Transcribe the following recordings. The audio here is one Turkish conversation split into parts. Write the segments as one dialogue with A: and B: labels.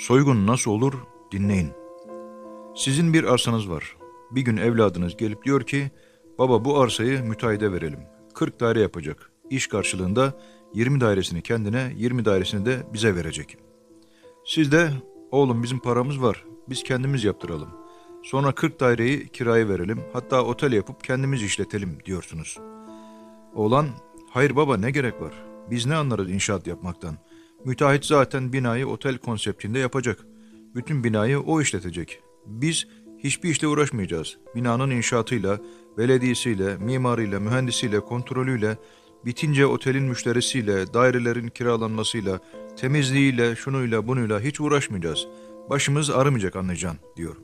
A: Soygun nasıl olur dinleyin. Sizin bir arsanız var. Bir gün evladınız gelip diyor ki, baba bu arsayı müteahhide verelim. 40 daire yapacak. İş karşılığında 20 dairesini kendine, 20 dairesini de bize verecek. Siz de, oğlum bizim paramız var, biz kendimiz yaptıralım. Sonra 40 daireyi kiraya verelim, hatta otel yapıp kendimiz işletelim diyorsunuz. Oğlan, hayır baba ne gerek var? Biz ne anlarız inşaat yapmaktan? Müteahhit zaten binayı otel konseptinde yapacak. Bütün binayı o işletecek. Biz hiçbir işle uğraşmayacağız. Binanın inşaatıyla, belediyesiyle, mimarıyla, mühendisiyle, kontrolüyle, bitince otelin müşterisiyle, dairelerin kiralanmasıyla, temizliğiyle, şunuyla bunuyla hiç uğraşmayacağız. Başımız ağrımayacak anlayacaksın diyor.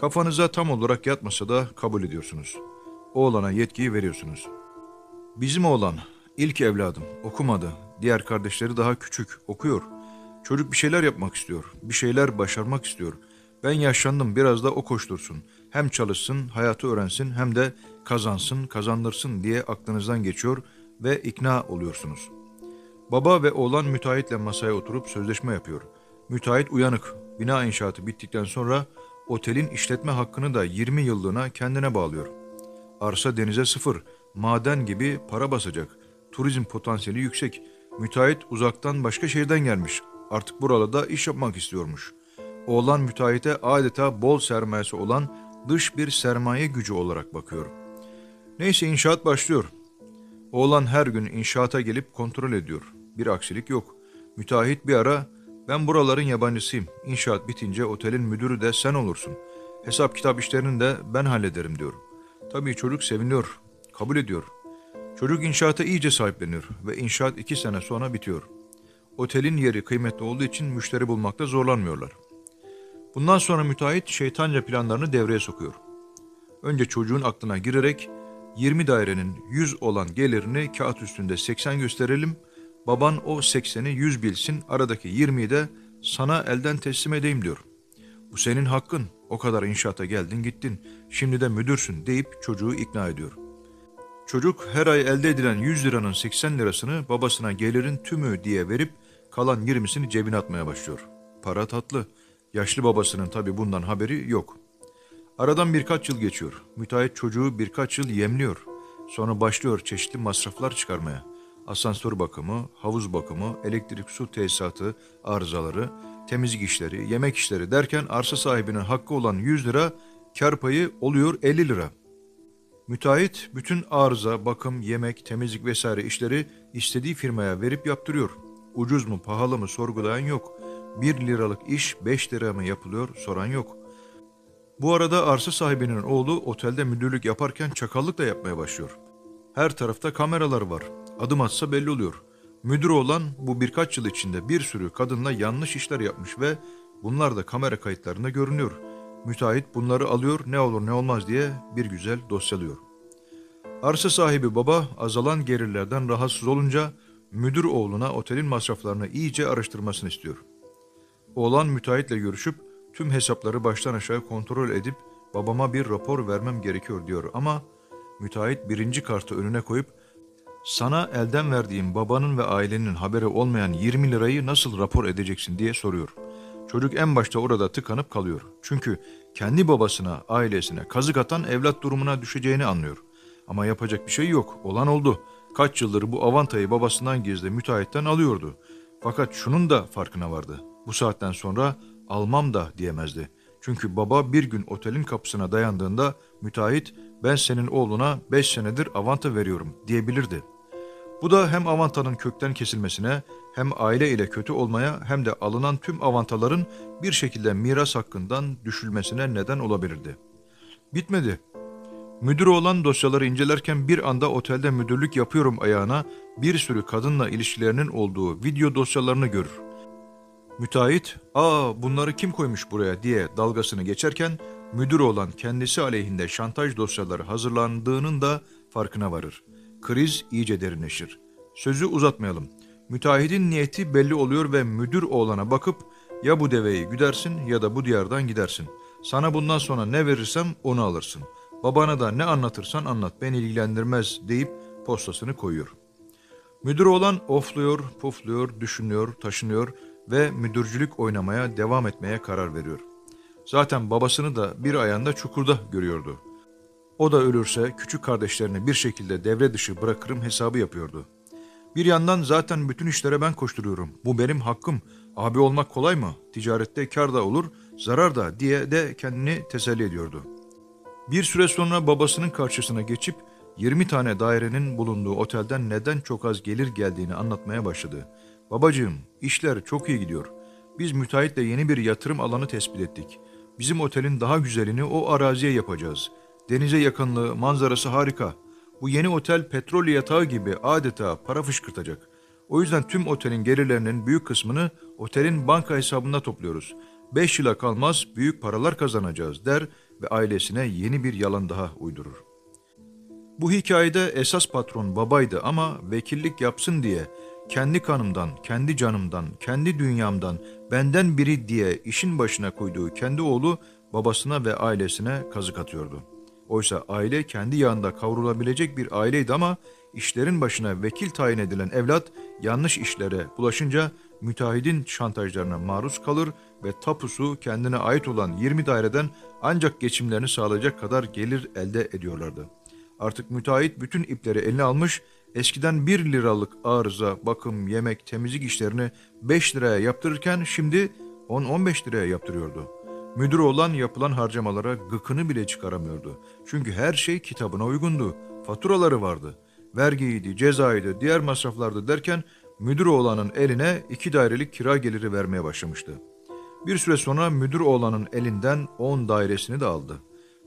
A: Kafanıza tam olarak yatmasa da kabul ediyorsunuz. Oğlana yetkiyi veriyorsunuz. Bizim oğlan ilk evladım okumadı. Diğer kardeşleri daha küçük okuyor. Çocuk bir şeyler yapmak istiyor. Bir şeyler başarmak istiyor. Ben yaşlandım biraz da o koştursun. Hem çalışsın, hayatı öğrensin hem de kazansın, kazandırsın diye aklınızdan geçiyor ve ikna oluyorsunuz. Baba ve oğlan müteahhitle masaya oturup sözleşme yapıyor. Müteahhit uyanık. Bina inşaatı bittikten sonra otelin işletme hakkını da 20 yıllığına kendine bağlıyor. Arsa denize sıfır, maden gibi para basacak. Turizm potansiyeli yüksek. Müteahhit uzaktan başka şehirden gelmiş. Artık buralarda iş yapmak istiyormuş. Oğlan müteahhite adeta bol sermayesi olan dış bir sermaye gücü olarak bakıyor. Neyse inşaat başlıyor. Oğlan her gün inşaata gelip kontrol ediyor. Bir aksilik yok. Müteahhit bir ara ben buraların yabancısıyım. İnşaat bitince otelin müdürü de sen olursun. Hesap kitap işlerini de ben hallederim diyor. Tabii çocuk seviniyor, kabul ediyor. Çocuk inşaata iyice sahipleniyor ve inşaat iki sene sonra bitiyor. Otelin yeri kıymetli olduğu için müşteri bulmakta zorlanmıyorlar. Bundan sonra müteahhit şeytanca planlarını devreye sokuyor. Önce çocuğun aklına girerek 20 dairenin 100 olan gelirini kağıt üstünde 80 gösterelim, baban o 80'i 100 bilsin, aradaki 20'yi de sana elden teslim edeyim diyor. Bu senin hakkın, o kadar inşaata geldin gittin, şimdi de müdürsün deyip çocuğu ikna ediyor. Çocuk her ay elde edilen 100 liranın 80 lirasını babasına gelirin tümü diye verip kalan 20'sini cebine atmaya başlıyor. Para tatlı. Yaşlı babasının tabi bundan haberi yok. Aradan birkaç yıl geçiyor. Müteahhit çocuğu birkaç yıl yemliyor. Sonra başlıyor çeşitli masraflar çıkarmaya. Asansör bakımı, havuz bakımı, elektrik su tesisatı arızaları, temizlik işleri, yemek işleri derken arsa sahibinin hakkı olan 100 lira kar payı oluyor 50 lira. Müteahhit bütün arıza, bakım, yemek, temizlik vesaire işleri istediği firmaya verip yaptırıyor. Ucuz mu pahalı mı sorgulayan yok. 1 liralık iş 5 lira mı yapılıyor soran yok. Bu arada arsa sahibinin oğlu otelde müdürlük yaparken çakallık da yapmaya başlıyor. Her tarafta kameralar var. Adım atsa belli oluyor. Müdür olan bu birkaç yıl içinde bir sürü kadınla yanlış işler yapmış ve bunlar da kamera kayıtlarında görünüyor. Müteahhit bunları alıyor ne olur ne olmaz diye bir güzel dosyalıyor. Arsa sahibi baba azalan gelirlerden rahatsız olunca müdür oğluna otelin masraflarını iyice araştırmasını istiyor. Oğlan müteahhitle görüşüp tüm hesapları baştan aşağı kontrol edip babama bir rapor vermem gerekiyor diyor ama müteahhit birinci kartı önüne koyup sana elden verdiğim babanın ve ailenin haberi olmayan 20 lirayı nasıl rapor edeceksin diye soruyor. Çocuk en başta orada tıkanıp kalıyor. Çünkü kendi babasına, ailesine kazık atan evlat durumuna düşeceğini anlıyor. Ama yapacak bir şey yok. Olan oldu. Kaç yıldır bu avantayı babasından gizli müteahhitten alıyordu. Fakat şunun da farkına vardı. Bu saatten sonra almam da diyemezdi. Çünkü baba bir gün otelin kapısına dayandığında müteahhit ben senin oğluna 5 senedir avanta veriyorum diyebilirdi. Bu da hem avantanın kökten kesilmesine hem aile ile kötü olmaya hem de alınan tüm avantaların bir şekilde miras hakkından düşülmesine neden olabilirdi. Bitmedi. Müdür olan dosyaları incelerken bir anda otelde müdürlük yapıyorum ayağına bir sürü kadınla ilişkilerinin olduğu video dosyalarını görür. Müteahhit, ''Aa bunları kim koymuş buraya?'' diye dalgasını geçerken müdür olan kendisi aleyhinde şantaj dosyaları hazırlandığının da farkına varır. Kriz iyice derinleşir. Sözü uzatmayalım. Müteahhidin niyeti belli oluyor ve müdür oğlana bakıp ya bu deveyi güdersin ya da bu diyardan gidersin. Sana bundan sonra ne verirsem onu alırsın. Babana da ne anlatırsan anlat beni ilgilendirmez deyip postasını koyuyor. Müdür olan ofluyor, pufluyor, düşünüyor, taşınıyor ve müdürcülük oynamaya devam etmeye karar veriyor. Zaten babasını da bir ayağında çukurda görüyordu. O da ölürse küçük kardeşlerini bir şekilde devre dışı bırakırım hesabı yapıyordu. Bir yandan zaten bütün işlere ben koşturuyorum. Bu benim hakkım. Abi olmak kolay mı? Ticarette kar da olur, zarar da diye de kendini teselli ediyordu. Bir süre sonra babasının karşısına geçip 20 tane dairenin bulunduğu otelden neden çok az gelir geldiğini anlatmaya başladı. Babacığım, işler çok iyi gidiyor. Biz müteahhitle yeni bir yatırım alanı tespit ettik. Bizim otelin daha güzelini o araziye yapacağız. Denize yakınlığı, manzarası harika. Bu yeni otel petrol yatağı gibi adeta para fışkırtacak. O yüzden tüm otelin gelirlerinin büyük kısmını otelin banka hesabına topluyoruz. 5 yıla kalmaz büyük paralar kazanacağız der ve ailesine yeni bir yalan daha uydurur. Bu hikayede esas patron babaydı ama vekillik yapsın diye kendi kanımdan, kendi canımdan, kendi dünyamdan, benden biri diye işin başına koyduğu kendi oğlu babasına ve ailesine kazık atıyordu. Oysa aile kendi yağında kavrulabilecek bir aileydi ama işlerin başına vekil tayin edilen evlat yanlış işlere bulaşınca müteahhidin şantajlarına maruz kalır ve tapusu kendine ait olan 20 daireden ancak geçimlerini sağlayacak kadar gelir elde ediyorlardı. Artık müteahhit bütün ipleri eline almış, eskiden 1 liralık arıza, bakım, yemek, temizlik işlerini 5 liraya yaptırırken şimdi 10-15 liraya yaptırıyordu. Müdür olan yapılan harcamalara gıkını bile çıkaramıyordu. Çünkü her şey kitabına uygundu. Faturaları vardı. Vergiydi, cezaydı, diğer masraflardı derken müdür oğlanın eline iki dairelik kira geliri vermeye başlamıştı. Bir süre sonra müdür oğlanın elinden 10 dairesini de aldı.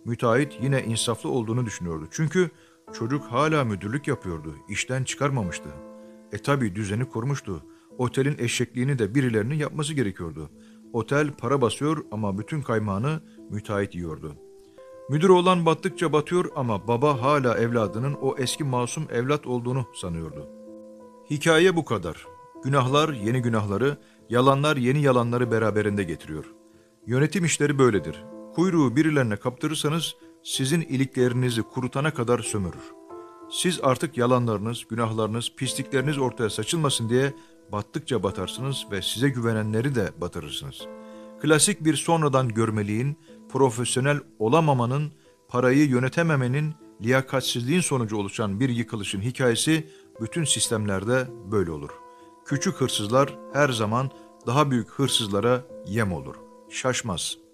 A: Müteahhit yine insaflı olduğunu düşünüyordu. Çünkü çocuk hala müdürlük yapıyordu. işten çıkarmamıştı. E tabi düzeni kurmuştu. Otelin eşekliğini de birilerinin yapması gerekiyordu. Otel para basıyor ama bütün kaymağını müteahhit yiyordu. Müdür olan battıkça batıyor ama baba hala evladının o eski masum evlat olduğunu sanıyordu. Hikaye bu kadar. Günahlar yeni günahları, yalanlar yeni yalanları beraberinde getiriyor. Yönetim işleri böyledir. Kuyruğu birilerine kaptırırsanız sizin iliklerinizi kurutana kadar sömürür. Siz artık yalanlarınız, günahlarınız, pislikleriniz ortaya saçılmasın diye battıkça batarsınız ve size güvenenleri de batırırsınız. Klasik bir sonradan görmeliğin, profesyonel olamamanın, parayı yönetememenin, liyakatsizliğin sonucu oluşan bir yıkılışın hikayesi bütün sistemlerde böyle olur. Küçük hırsızlar her zaman daha büyük hırsızlara yem olur. Şaşmaz.''